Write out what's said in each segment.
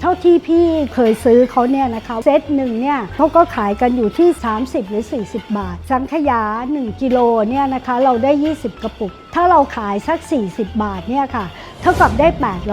เท่าที่พี่เคยซื้อเขาเนี่ยนะคะเซตหนึ่งเนี่ยเขาก็ขายกันอยู่ที่ 30 หรือ 40 บาท สังขยา 1 กิโลเนี่ยนะคะเราได้ 20 กระปุก ถ้าเราขายสัก 40 บาทเนี่ยค่ะ เท่ากับได้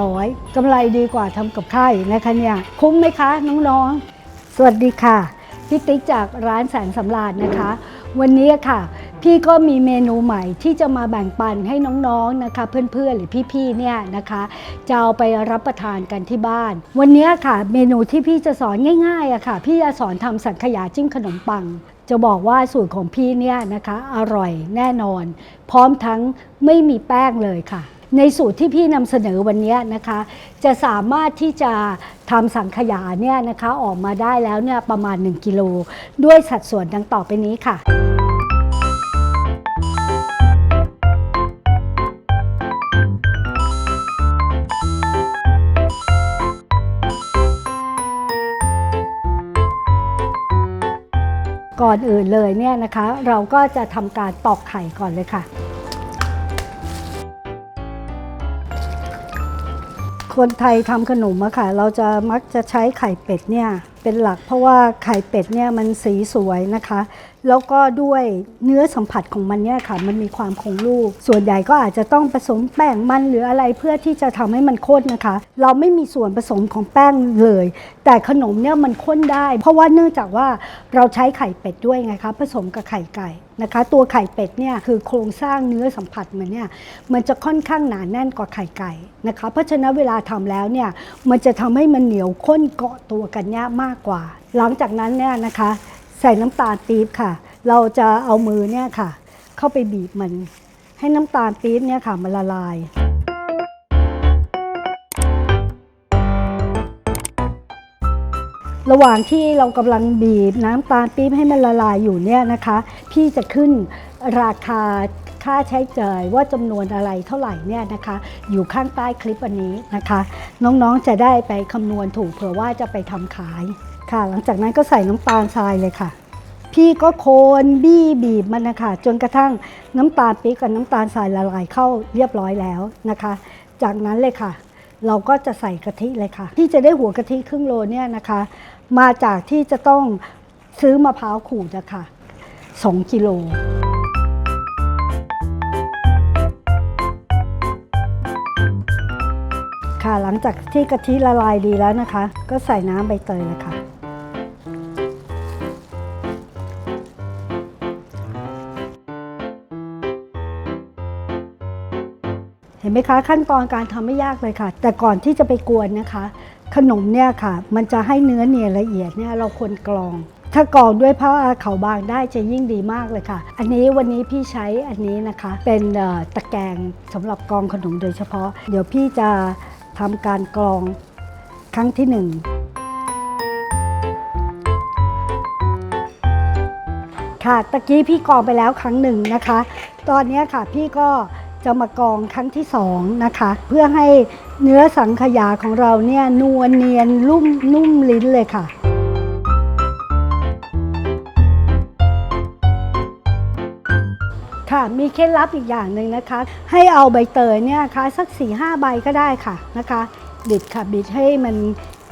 800กำไรดีกว่าทำกับข้าวนะคะเนี่ย คุ้มไหมคะ น้อง ๆ สวัสดีค่ะ พี่ติ๊กจากร้านแสนสำราญนะคะ วันนี้ค่ะ พี่ก็มีเมนูใหม่ที่จะมาแบ่งปันให้น้องๆนะคะ เพื่อนๆหรือพี่ๆเนี่ยนะคะจะเอาไปรับประทานกันที่บ้าน วันนี้ค่ะเมนูที่พี่จะสอนง่ายๆอะค่ะ พี่จะสอนทำสังขยาจิ้มขนมปัง จะบอกว่าสูตรของพี่เนี่ยนะคะ อร่อยแน่นอน พร้อมทั้งไม่มีแป้งเลยค่ะ ในสูตรที่พี่นำเสนอวันนี้นะคะ จะสามารถที่จะทำสังขยาเนี่ยนะคะออกมาได้แล้วเนี่ยประมาณ 1 กิโล ด้วยสัดส่วนดังต่อไปนี้ค่ะ ก่อนอื่นเลยเนี่ยนะคะ เราก็จะทำการตอกไข่ก่อนเลยค่ะ คนไทยทำขนมอะค่ะ เราจะมักจะใช้ไข่เป็ดเนี่ยเป็นหลัก เพราะว่าไข่เป็ดเนี่ยมันสีสวยนะคะ แล้วก็ด้วยเนื้อสัมผัสของมันเนี่ยค่ะ มันมีความคงรูป ส่วนใหญ่ก็อาจจะต้องผสมแป้งมันหรืออะไรเพื่อที่จะทำให้มันข้นนะคะ เราไม่มีส่วนผสมของแป้งเลย แต่ขนมเนี่ยมันข้นได้ เพราะว่าเนื่องจากว่าเราใช้ไข่เป็ดด้วยไงคะผสมกับไข่ไก่นะคะ ตัวไข่เป็ดเนี่ยคือโครงสร้างเนื้อสัมผัสมันเนี่ยมันจะค่อนข้างหนาแน่นกว่าไข่ไก่นะคะ เพราะฉะนั้นเวลาทำแล้วเนี่ยมันจะทำให้มันเหนียวข้นเกาะตัวกันยากมากกว่า หลังจากนั้นเนี่ยนะคะ ใส่น้ำตาลปี๊บค่ะ เราจะเอามือเนี่ยค่ะ เข้าไปบีบมัน ให้น้ำตาลปี๊บเนี่ยค่ะมันละลาย ระหว่างที่เรากำลังบีบน้ำตาลปี๊บให้มันละลายอยู่เนี่ยนะคะ พี่จะขึ้นราคาค่าใช้จ่ายว่าจำนวนอะไรเท่าไหร่เนี่ยนะคะ อยู่ข้างใต้คลิปอันนี้นะคะ น้องๆจะได้ไปคำนวณถูกเผื่อว่าจะไปทำขาย ค่ะ หลังจากนั้นก็ใส่น้ำตาลทรายเลยค่ะ พี่ก็โคนบี้บีบมันนะคะจนกระทั่งน้ำตาลปี๊บกับน้ำตาลทรายละลายเข้าเรียบร้อยแล้วนะคะ จากนั้นเลยค่ะ เราก็จะใส่กะทิเลยค่ะ ที่จะได้หัวกะทิครึ่งโลเนี่ยนะคะ มาจากที่จะต้องซื้อมะพร้าวขูดอะค่ะ2กิโลค่ะหลังจากที่กะทิละลายดีแล้วนะคะ ก็ใส่น้ำใบเตยเลยค่ะ ห็นไหมคะขั้นตอนการทำไม่ยากเลยค่ะ แต่ก่อนที่จะไปกวนนะคะ ขนมเนี่ยค่ะ มันจะให้เนื้อเนียนละเอียดเนี่ยเราควรกรอง ถ้ากรองด้วยผ้าขาวบางได้จะยิ่งดีมากเลยค่ะ อันนี้วันนี้พี่ใช้อันนี้นะคะ เป็นตะแกรงสำหรับกรองขนมโดยเฉพาะ เดี๋ยวพี่จะทำการกรองครั้งที่หนึ่งค่ะตะกี้พี่กรองไปแล้วครั้งหนึ่งนะคะ ตอนนี้ค่ะพี่ก็ จะมากรองครั้งที่สองนะคะ เพื่อให้เนื้อสังขยาของเราเนี่ยนวลเนียนลุ่มนุ่มลิ้นเลยค่ะค่ะมีเคล็ดลับอีกอย่างหนึ่งนะคะ ให้เอาใบเตยเนี่ยค่ะสัก4ี่ห้าใบก็ได้ค่ะนะคะ บิดค่ะบิดให้มัน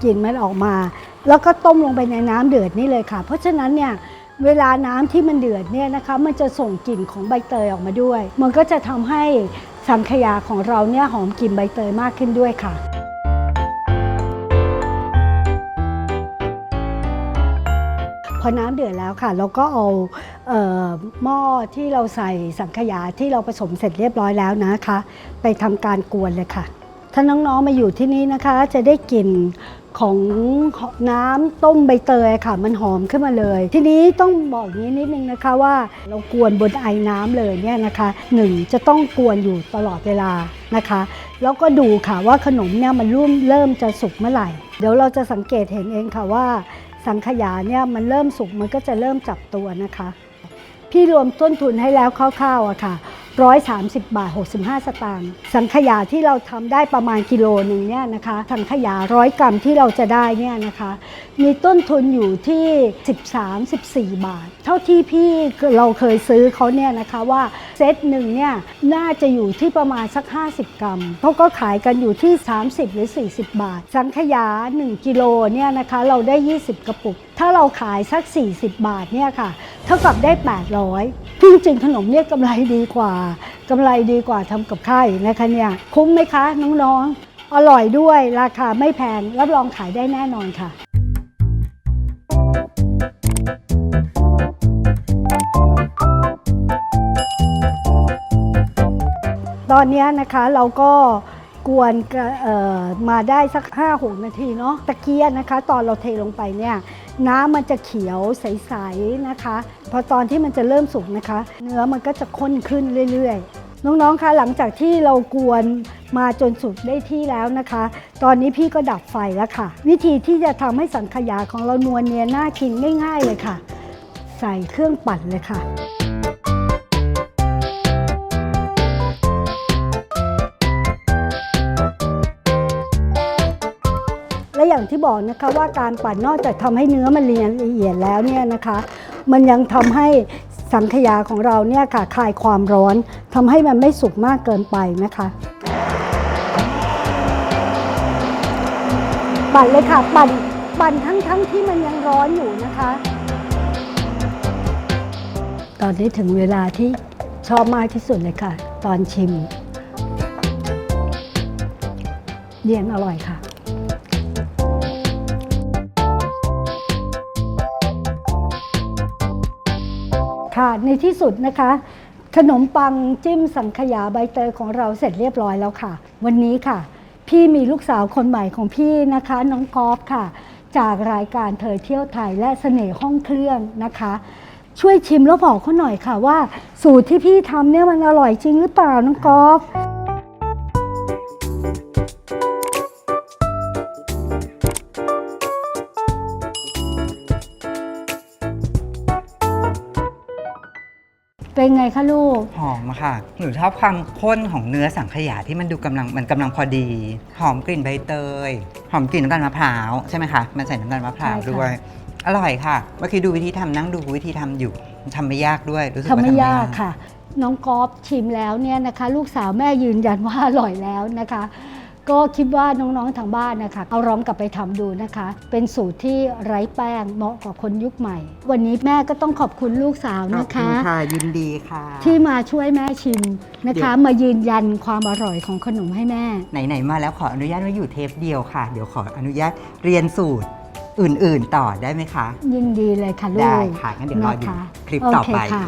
กลิ่นมันออกมา แล้วก็ต้มลงไปในน้ำเดือดนี่เลยค่ะ เพราะฉะนั้นเนี่ย เวลาน้ำที่มันเดือดเนี่ยนะคะมันจะส่งกลิ่นของใบเตยออกมาด้วย มันก็จะทำให้สังขยาของเราเนี่ยหอมกลิ่นใบเตยมากขึ้นด้วยค่ะพอน้ำเดือดแล้วค่ะ เราก็เอาเออหม้อที่เราใส่สังขยาที่เราผสมเสร็จเรียบร้อยแล้วนะคะ ไปทำการกวนเลยค่ะ ถ้าน้องๆมาอยู่ที่นี่นะคะ จะได้กลิ่น ของน้ำต้มใบเตยค่ะ มันหอมขึ้นมาเลย ทีนี้ต้องบอกงนี้นิดนึงนะคะว่าเรากวนบนไอ้น้ำเลยเนี่ยนะคะหนึ่งจะต้องกวนอยู่ตลอดเวลานะคะ แล้วก็ดูค่ะว่าขนมเนี่ยมันร่มเริ่มจะสุกเมื่อไหร่ เดี๋ยวเราจะสังเกตเห็นเองค่ะว่าสังขยาเนี่ยมันเริ่มสุกมันก็จะเริ่มจับตัวนะคะ พี่รวมต้นทุนให้แล้วคร่าวๆอะค่ะ 130 บาท 65 สตางค์สังขยาที่เราทำได้ประมาณกิโลหนึ่งเนี่ยนะคะสังขยาร้อยกรัมที่เราจะได้เนี่ยนะคะ มีต้นทุนอยู่ที่ 13-14 บาท เท่าที่พี่เราเคยซื้อเขาเนี่ยนะคะว่าเซตหนึ่งเนี่ยน่าจะอยู่ที่ประมาณสัก 50 กรัมเขาก็ขายกันอยู่ที่ 30 หรือ 40 บาท สังขยา 1 กิโลเนี่ยนะคะเราได้ 20 กระปุก ถ้าเราขายสัก 40 บาทเนี่ยค่ะ เท่ากับได้ 800จริงขนมเนี่ยกำไรดีกว่ากำไรดีกว่าทำกับข้าวนะคะเนี่ยคุ้มไหมคะ น้องๆ อร่อยด้วยราคาไม่แพง รับรองขายได้แน่นอนค่ะตอนเนี้ยนะคะเราก็ กวนมาได้สัก 5 6 นาทีเนาะตะเกียนะคะ ตอนเราเทลงไปเนี่ยน้ำมันจะเขียวใสๆนะคะ พอตอนที่มันจะเริ่มสุกนะคะ เนื้อมันก็จะข้นขึ้นเรื่อยๆ น้องๆคะหลังจากที่เรากวนมาจนสุกได้ที่แล้วนะคะ ตอนนี้พี่ก็ดับไฟแล้วค่ะ วิธีที่จะทำให้สังขยาของเรานวลเนียนน่ากินง่าย ๆ เลยค่ะ ใส่เครื่องปั่นเลยค่ะ และอย่างที่บอกนะคะว่าการปั่นนอกจากทำให้เนื้อมันเรียนละเอียดแล้วเนี่ยนะคะ มันยังทำให้สังขยาของเราเนี่ยค่ะคลายความร้อนทำให้มันไม่สุกมากเกินไปนะคะปั่นเลยค่ะปั่นปั่นทั้งทั้งที่มันยังร้อนอยู่นะคะ ตอนนี้ถึงเวลาที่ชอบมากที่สุดเลยค่ะ ตอนชิม เย็นอร่อยค่ะ ค่ะ ในที่สุดนะคะ ขนมปังจิ้มสังขยาใบเตยของเราเสร็จเรียบร้อยแล้วค่ะ วันนี้ค่ะ พี่มีลูกสาวคนใหม่ของพี่นะคะ น้องกอฟค่ะ จากรายการเธอเที่ยวไทยและเสน่ห์ห้องเครื่องนะคะ ช่วยชิมแล้วบอกเขาหน่อยค่ะว่า สูตรที่พี่ทำเนี่ยมันอร่อยจริงหรือเปล่าน้องกอฟ เป็นไงคะลูก หอมอะค่ะ หนูชอบความข้นของเนื้อสังขยาที่มันดูกำลังมันกำลังพอดี หอมกลิ่นใบเตย หอมกลิ่นน้ำตาลมะพร้าวใช่ไหมคะ มันใส่น้ำตาลมะพร้าวใช่ค่ะ ด้วย อร่อยค่ะ เมื่อกี้ดูวิธีทำนั่งดูวิธีทำอยู่ทำไม่ยากด้วยรู้สึกทำว่าไม่ยากค่ะ น้องกอล์ฟชิมแล้วเนี่ยนะคะ ลูกสาวแม่ยืนยันว่าอร่อยแล้วนะคะ ก็คิดว่าน้องๆทางบ้านนะคะ เอาร้องกลับไปทำดูนะคะ เป็นสูตรที่ไร้แป้งเหมาะกับคนยุคใหม่ วันนี้แม่ก็ต้องขอบคุณลูกสาวขอบนะคุณคะ ค่ะยินดีค่ะ ที่มาช่วยแม่ชิมนะเดี๋คะยวมายืนยันความอร่อยของขนมให้แม่ ไหนๆมาแล้วขออนุญาตว่าอยู่เทปเดียวค่ะ เดี๋ยวขออนุญาตเรียนสูตรอื่น ๆ ต่อได้ไหมคะ ยินดีเลยค่ะลูกได้ค่ะงั้นเดี๋ยวรอดูนะคะคลิปต่อไปโเคค่ะ